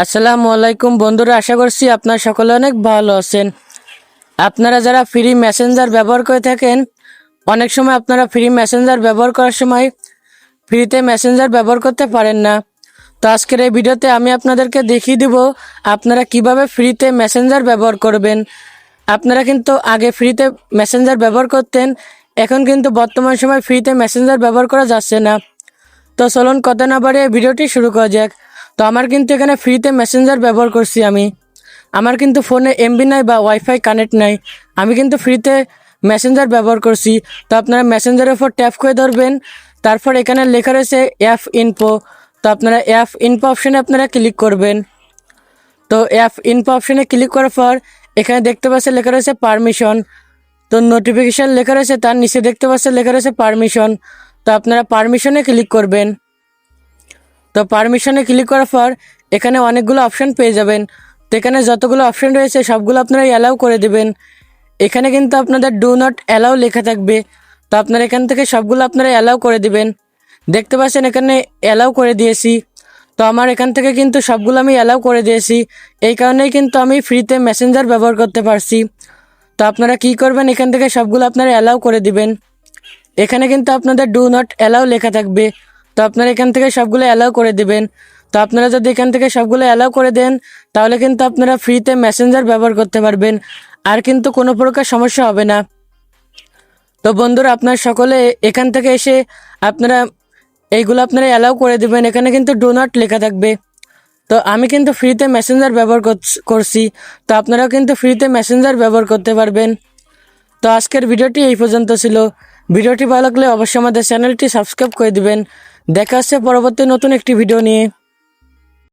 আসসালামু আলাইকুম বন্ধুরা, আশা করছি আপনারা সকলে অনেক ভালো আছেন। আপনারা যারা ফ্রি মেসেঞ্জার ব্যবহার করে থাকেন, অনেক সময় আপনারা ফ্রি মেসেঞ্জার ব্যবহার করার সময় ফ্রিতে মেসেঞ্জার ব্যবহার করতে পারেন না। তো আজকের এই ভিডিওতে আমি আপনাদেরকে দেখিয়ে দিব আপনারা কীভাবে ফ্রিতে মেসেঞ্জার ব্যবহার করবেন। আপনারা কিন্তু আগে ফ্রিতে মেসেঞ্জার ব্যবহার করতেন, এখন কিন্তু বর্তমান সময় ফ্রিতে মেসেঞ্জার ব্যবহার করা যাচ্ছে না। তো চলুন কথা না বাড়িয়ে ভিডিওটি শুরু করা যাক। তো আমার কিন্তু এখানে ফ্রিতে মেসেঞ্জার ব্যবহার করছি আমি। আমার কিন্তু ফোনে এমবি নাই বা ওয়াইফাই কানেক্ট নাই। আমি কিন্তু ফ্রিতে মেসেঞ্জার ব্যবহার করছি। তো আপনারা মেসেঞ্জারের উপর ট্যাপ করে ধরবেন। তারপর এখানে লেখা রয়েছে অ্যাপ ইনপো তো আপনারা অ্যাপ ইনপো অপশানে আপনারা ক্লিক করবেন। তো অ্যাপ ইনপো অপশানে ক্লিক করার পর এখানে দেখতে পাচ্ছেন লেখা রয়েছে পারমিশন তো নোটিফিকেশান লেখা রয়েছে, তার নিচে দেখতে পাচ্ছেন লেখা রয়েছে পারমিশন তো আপনারা পারমিশনে ক্লিক করবেন। তো পারমিশনে ক্লিক করার পর এখানে অনেকগুলো অপশান পেয়ে যাবেন। তো এখানে যতগুলো অপশান রয়েছে সবগুলো আপনারা অ্যালাউ করে দেবেন। এখানে কিন্তু আপনাদের ডু নট অ্যালাউ লেখা থাকবে। তো আপনারা এখান থেকে সবগুলো আপনারা অ্যালাউ করে দিবেন। দেখতে পাচ্ছেন এখানে অ্যালাউ করে দিয়েছি। তো আমার এখান থেকে কিন্তু সবগুলো আমি অ্যালাউ করে দিয়েছি। এই কারণেই কিন্তু আমি ফ্রিতে মেসেঞ্জার ব্যবহার করতে পারছি। তো আপনারা কি করবেন? এখান থেকে সবগুলো আপনারা অ্যালাউ করে দিবেন। এখানে কিন্তু আপনাদের ডু নট অ্যালাউ লেখা থাকবে। তো আপনারা এখান থেকে সবগুলো অ্যালাউ করে দিবেন। তো আপনারা যদি এখান থেকে সবগুলো অ্যালাউ করে দেন, তাহলে কিন্তু আপনারা ফ্রিতে মেসেঞ্জার ব্যবহার করতে পারবেন। আর কিন্তু কোনো প্রকার সমস্যা হবে না। তো বন্ধুরা, আপনার সকলে এখান থেকে এসে আপনারা এইগুলো আপনারা অ্যালাউ করে দিবেন। এখানে কিন্তু ডো লেখা থাকবে। তো আমি কিন্তু ফ্রিতে মেসেঞ্জার ব্যবহার করছ- করছি। তো আপনারাও কিন্তু ফ্রিতে মেসেঞ্জার ব্যবহার করতে পারবেন। তো আজকের ভিডিওটি এই পর্যন্ত ছিল। ভিডিওটি ভালো লাগলে অবশ্যই আমাদের চ্যানেলটি সাবস্ক্রাইব করে দিবেন। দেখা হচ্ছে পরবর্তী নতুন একটি ভিডিও নিয়ে।